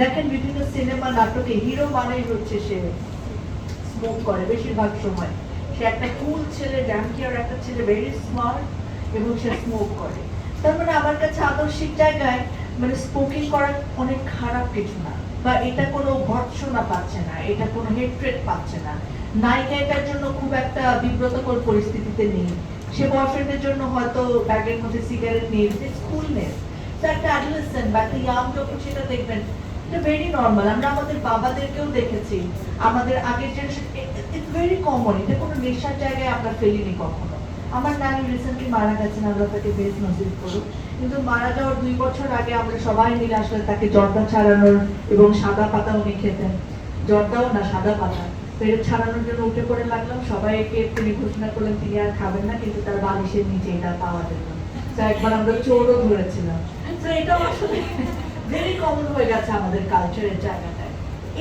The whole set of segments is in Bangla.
দেখেন বিভিন্ন সিনেমা নাটকে হিরো মানেই হচ্ছে সে স্মোক করে বেশিরভাগ সময়। সে একটা কুল ছেলে ড্যামকিয়ার একটা ছেলে ভেরি স্মার্ট এবং সে স্মোক করে। তার মানে আমার কাছে আদর্শিক জায়গায় মানে স্মোকিং করা অনেক খারাপ কিছু না। বা এটা কোনো ভর্ৎসনা পাচ্ছে না, এটা কোনো হেট্রেট পাচ্ছে না। নায়িকা এটার জন্য খুব একটা বিব্রতকর পরিস্থিতিতে নেই। সে বয়ফ্রেন্ডের জন্য হয়তো ব্যাগের মধ্যে সিগারেট নিয়ে স্কুলনেস তো একটা অ্যাডোলেসেন্ট বা একটা ইয়াং যখন সেটা দেখবেন এটা ভেরি নর্মাল আমরা আমাদের বাবাদেরকেও দেখেছি। আমাদের আগের জেনারেশন ইটস ভেরি কমন এটা কোনো নেশার জায়গায় আমরা ফেলিনি কখনো। আমার নানি রিসেন্টলি মারা গেছেন আল্লাহ তাকে বেশ করুক কিন্তু মারা যাওয়ার দুই বছর আগে আমরা সবাই মিলে আসলে তাকে জর্দা ছাড়ানোর এবং সাদা পাতা উনি খেতেন। জর্দাও না, সাদা পাতা। পেট ছাড়ানোর জন্য উঠে পড়ে লাগলাম। সবাইকে তিনি ঘোষণা করলেন, তিনি আর খাবেন না, কিন্তু তার বালিশের নিচে এটা পাওয়া যেত তো একবার আমরা চোরও ধরেছিলাম। তো এটাও আসলে ভেরি কমন হয়ে গেছে আমাদের কালচারের জায়গাটায়।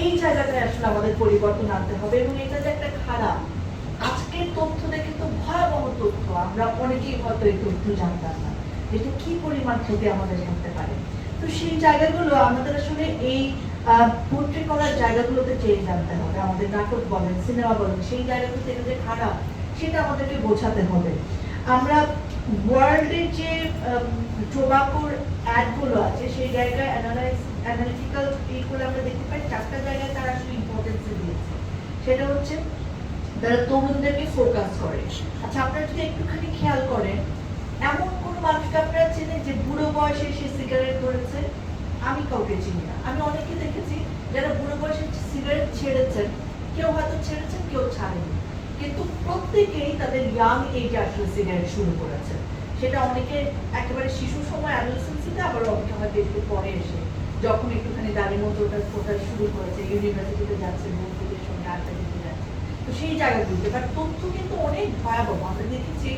এই জায়গাটায় আসলে আমাদের পরিবর্তন আনতে হবে এবং এটা যে একটা খারাপ, আজকের তথ্য দেখে তো ভয়াবহ তথ্য, আমরা অনেকেই হয়তো এই তথ্য জানতাম না। এটা কি পরিমাণ ক্ষতি আমাদের করতে পারে? তো সেই জায়গাগুলো আমাদের আসলে এই পোট্রি করার জায়গাগুলোতে চেঞ্জ আনতে হবে। আমাদের নাটক বলেন সিনেমা বলেন, সেই জায়গাগুলো থেকে যে খারাপ, সেটা আমাদেরকে বোঝাতে হবে। আমরা ওয়ার্ল্ডের যে টোবাকোর অ্যাডগুলো আছে, সেই জায়গায় অ্যানালাইজ অ্যানালিটিক্যাল এইগুলো আমরা দেখতে পাই, চারটা জায়গায় তারা আসলে ইম্পর্টেন্স দিয়েছে। সেটা হচ্ছে, তারা তরুণদেরকে ফোকাস করে। আচ্ছা আপনারা যদি একটুখানি খেয়াল করেন, এমন কোন মানুষকে আপনারা চেনেন যে বুড়ো বয়সে সে সিগারেট ধরেছে? আমি কাউকে চিনি না। আমি অনেকে দেখেছি যারা বুড়ো বয়সে সিগারেট ছেড়েছেন। কেউ হয়তো ছেড়েছেন, কেউ ছাড়েনি। কিন্তু প্রত্যেকেই তাদের ইয়াং এইজে আসলে সিগারেট শুরু করেছে। সেটা অনেকে একেবারে শিশু সময় অ্যাডোলেসেন্সিতে আবার অনেকে হয়তো একটু পরে এসে যখন একটুখানি দাঁড়িয়ে মতো ওটা ওটা শুরু করেছে ইউনিভার্সিটিতে যাচ্ছে, বন্ধুদের সঙ্গে আড্ডা দিতে যাচ্ছে। তো সেই জায়গাগুলোতে। বাট তথ্য কিন্তু অনেক ভয়াবহ। আমরা দেখেছি